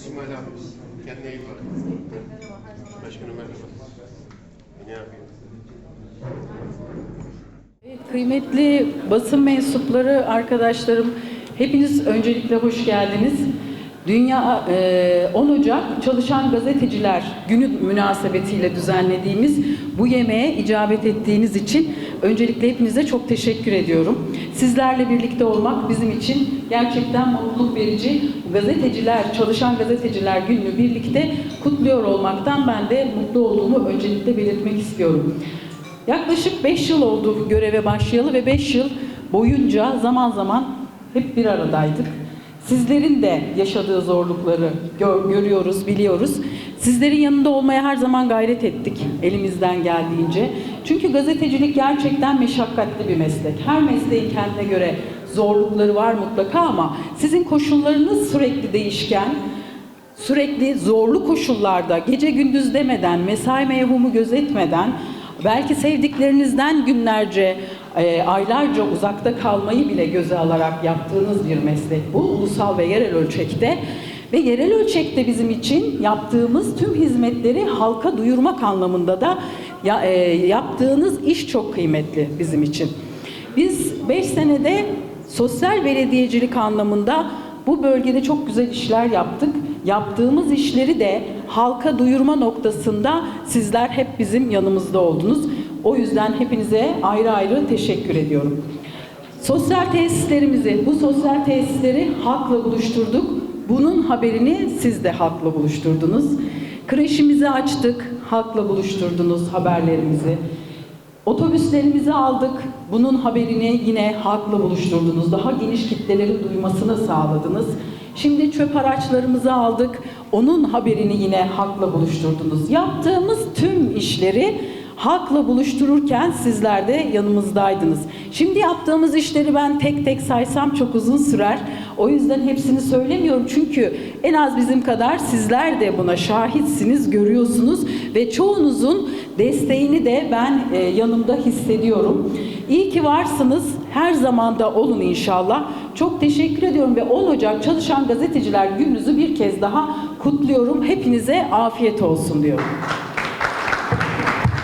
İsmail abi. Kendine iyi bak. Başkanım merhaba. Ne yapıyorsun? Kıymetli basın mensupları, arkadaşlarım, hepiniz öncelikle hoş geldiniz. Dünya e, 10 Ocak Çalışan Gazeteciler Günü münasebetiyle düzenlediğimiz bu yemeğe icabet ettiğiniz için öncelikle hepinize çok teşekkür ediyorum. Sizlerle birlikte olmak bizim için gerçekten mutluluk verici. Gazeteciler, Çalışan Gazeteciler Günü'nü birlikte kutluyor olmaktan ben de mutlu olduğumu öncelikle belirtmek istiyorum. Yaklaşık 5 yıl oldu göreve başlayalı ve 5 yıl boyunca zaman zaman hep bir aradaydık. Sizlerin de yaşadığı zorlukları gör- görüyoruz, biliyoruz. Sizlerin yanında olmaya her zaman gayret ettik elimizden geldiğince. Çünkü gazetecilik gerçekten meşakkatli bir meslek. Her mesleğin kendine göre zorlukları var mutlaka ama sizin koşullarınız sürekli değişken, sürekli zorlu koşullarda gece gündüz demeden, mesai mevhumu gözetmeden, belki sevdiklerinizden günlerce, e, aylarca uzakta kalmayı bile göze alarak yaptığınız bir meslek bu ulusal ve yerel ölçekte. Ve yerel ölçekte bizim için yaptığımız tüm hizmetleri halka duyurmak anlamında da ya- e, yaptığınız iş çok kıymetli bizim için. Biz 5 senede sosyal belediyecilik anlamında bu bölgede çok güzel işler yaptık. Yaptığımız işleri de halka duyurma noktasında sizler hep bizim yanımızda oldunuz. O yüzden hepinize ayrı ayrı teşekkür ediyorum. Sosyal tesislerimizi, bu sosyal tesisleri halkla buluşturduk. Bunun haberini siz de halkla buluşturdunuz. Kreşimizi açtık, halkla buluşturdunuz haberlerimizi. Otobüslerimizi aldık. Bunun haberini yine halkla buluşturdunuz. Daha geniş kitlelerin duymasını sağladınız. Şimdi çöp araçlarımızı aldık. Onun haberini yine halkla buluşturdunuz. Yaptığımız tüm işleri halkla buluştururken sizler de yanımızdaydınız. Şimdi yaptığımız işleri ben tek tek saysam çok uzun sürer. O yüzden hepsini söylemiyorum çünkü en az bizim kadar sizler de buna şahitsiniz, görüyorsunuz ve çoğunuzun desteğini de ben e, yanımda hissediyorum. İyi ki varsınız. Her zaman da olun inşallah. Çok teşekkür ediyorum ve 10 Ocak Çalışan Gazeteciler Gününüzü bir kez daha kutluyorum. Hepinize afiyet olsun diyorum.